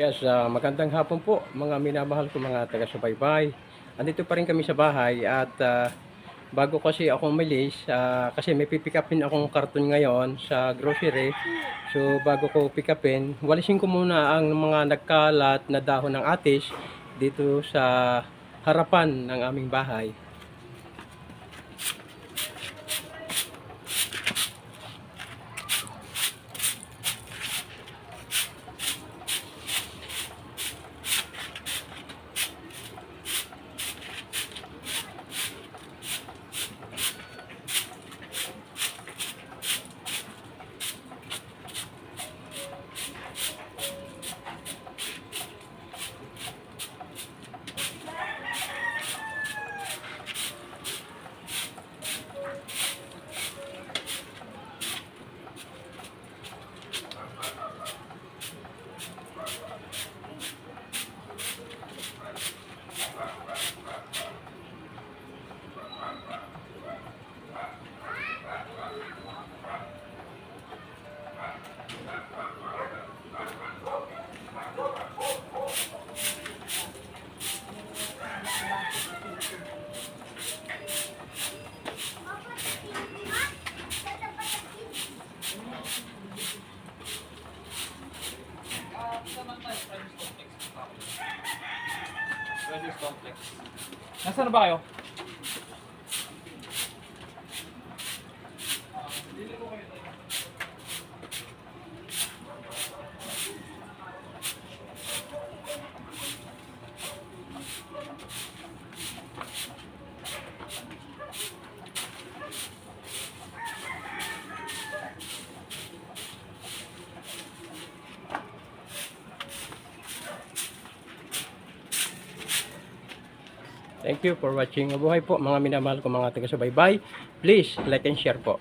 Yes, ah, magandang hapon po mga minamahal ko mga taga-subaybay. Andito pa rin kami sa bahay at ah, bago kasi ako umalis, ah, kasi may pipick upin akong karton ngayon sa grocery. So bago ko pick upin, walisin ko muna ang mga nagkalat na dahon ng atis dito sa harapan ng aming bahay. Complex. Nasaan na ba kayo? Thank you for watching. Mabuhay po mga minamahal ko mga taga-subaybay. Please like and share po.